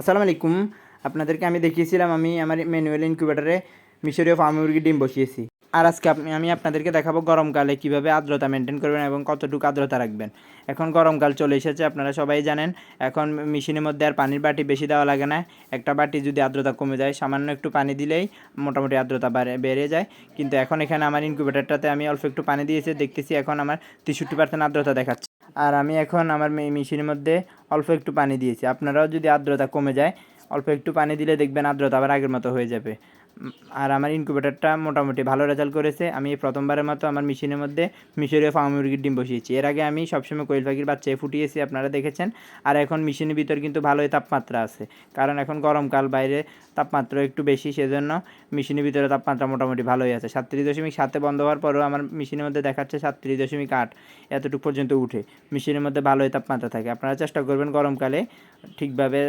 আসসালামু আলাইকুম। আপনাদেরকে আমি দেখিয়েছিলাম, আমি আমার ম্যানুয়াল ইনকিউবেটারে মিশরীয় ফার্ম মুরগির ডিম বসিয়েছি। আর আজকে আপনি, আমি আপনাদেরকে দেখাবো গরমকালে কীভাবে আর্দ্রতা মেনটেন করবেন এবং কতটুকু আর্দ্রতা রাখবেন। এখন গরমকাল চলে এসেছে, আপনারা সবাই জানেন। এখন মেশিনের মধ্যে আর পানির বাটি বেশি দেওয়া লাগে না। একটা বাটি যদি আর্দ্রতা কমে যায়, সামান্য একটু পানি দিলেই মোটামুটি আর্দ্রতা বাড়ে, বেড়ে যায়। কিন্তু এখন এখানে আমার ইনকিউবেটারটাতে আমি অল্প একটু পানি দিয়েছি, দেখতেছি এখন আমার তেষট্টি পার্সেন্ট আর্দ্রতা দেখাচ্ছে। আর আমি এখন আমার মেশিনের মধ্যে অল্প একটু পানি দিয়েছি। আপনারাও যদি আর্দ্রতা কমে যায়, অল্প একটু পানি দিলে দেখবেন আর্দ্রতা আবার আগের মতো হয়ে যাবে। আর আমার ইনকিউবেটারটা মোটামুটি ভালো রেজাল্ট করেছে। আমি প্রথমবারের মতো আমার মেশিনের মধ্যে মিশরীয় ফার্ম মুরগির ডিম বসিয়েছি। এর আগে আমি সবসময় কোয়েল পাখির বাচ্চা ফুটিয়েছি, আপনারা দেখেছেন। আর এখন মেশিনের ভিতর কিন্তু ভালোই তাপমাত্রা আছে। কারণ এখন গরমকাল, বাইরে তাপমাত্রা একটু বেশি, সেজন্য মেশিনের ভিতরে তাপমাত্রা মোটামুটি ভালোই আছে। সাতত্রিশ দশমিক সাতে বন্ধ হওয়ার পরেও আমার মেশিনের মধ্যে দেখাচ্ছে সাতত্রিশ দশমিক আট। এতটুকু পর্যন্ত উঠে। মেশিনের মধ্যে ভালোই তাপমাত্রা থাকে। আপনারা চেষ্টা করবেন গরমকালে ঠিকভাবে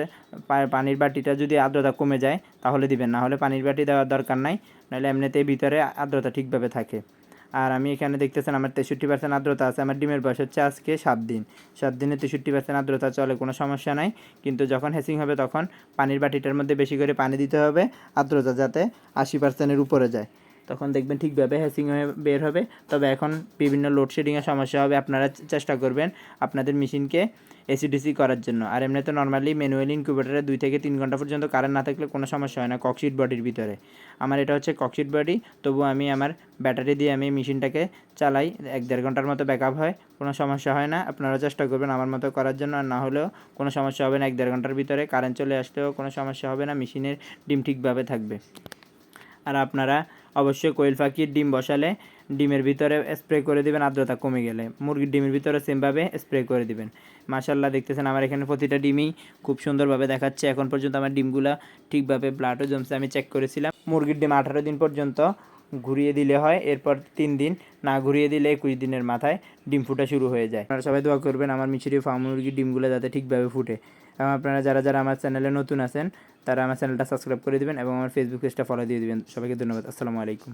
পানির বাটিটা যদি আর্দ্রতা কমে যায়, তাহলে দিবেন। না হলে পানির বাটি দেওয়ার দরকার নাই, নাহলে এমনিতেই ভিতরে আর্দ্রতা ঠিকভাবে থাকে। আর আমি এখানে দেখতেছেন আমার তেষট্টি পার্সেন্ট আর্দ্রতা আছে, আমার ডিমের বয়স হচ্ছে আজকে সাত দিন। সাত দিনে তেষট্টি পার্সেন্ট আর্দ্রতা চলে, কোনো সমস্যা নাই। কিন্তু যখন হ্যাসিং হবে তখন পানির বাটিটার মধ্যে বেশি করে পানি দিতে হবে, আর্দ্রতা যাতে আশি পার্সেন্টের উপরে যায়। তখন দেখবেন ঠিকভাবে হ্যাসিং হয়ে বের হবে। তবে এখন বিভিন্ন লোডশেডিংয়ের সমস্যা হবে, আপনারা চেষ্টা করবেন আপনাদের মেশিনকে এসিডিসি করার জন্য। আর এমনিতে নর্মালি ম্যানুয়াল ইনকিউবেটারে দুই থেকে তিন ঘণ্টা পর্যন্ত কারেন্ট না থাকলে কোনো সমস্যা হয় না ককশিট বডির ভিতরে। আমার এটা হচ্ছে ককশিট বডি তবু আমি আমার ব্যাটারি দিয়ে আমি মেশিনটাকে চালাই, এক দেড় ঘণ্টার মতো ব্যাকআপ হয়, কোনো সমস্যা হয় না, আপনারা চেষ্টা করবেন আমার মতো করার জন্য। আর না হলেও কোনো সমস্যা হবে না, এক দেড় ঘণ্টার ভিতরে কারেন্ট চলে আসলেও কোনো সমস্যা হবে না মেশিনের ডিম ঠিকভাবে থাকবে। আর আপনারা অবশ্যই কোয়েল পাখির ডিম বসালে ডিমের ভিতরে স্প্রে করে দিবেন, আর্দ্রতা কমে গেলে। মুরগির ডিমের ভিতরে সেমভাবে স্প্রে করে দিবেন। মাশাল্লাহ দেখতেছেন আমার এখানে প্রতিটা ডিমই খুব সুন্দরভাবে দেখাচ্ছে। এখন পর্যন্ত আমার ডিমগুলা ঠিকভাবে ব্লাডও জমছে, আমি চেক করেছিলাম। মুরগির ডিম আঠারো দিন পর্যন্ত ঘুরিয়ে দিলে হয়, এরপর তিন দিন না ঘুরিয়ে দিলে একুশ দিনের মাথায় ডিম ফুটা শুরু হয়ে যায়। আপনারা সবাই দোয়া করবেন আমার মিছিল ফার্ম মুরগির ডিমগুলো যাতে ঠিকভাবে ফুটে। এবং আপনারা যারা যারা আমার চ্যানেলে নতুন আছেন, তারা আমার চ্যানেলটা সাবস্ক্রাইব করে দেবেন এবং আমার ফেসবুক পেজটা ফলো দিয়ে দেবেন। সবাইকে ধন্যবাদ। আসসালামু আলাইকুম।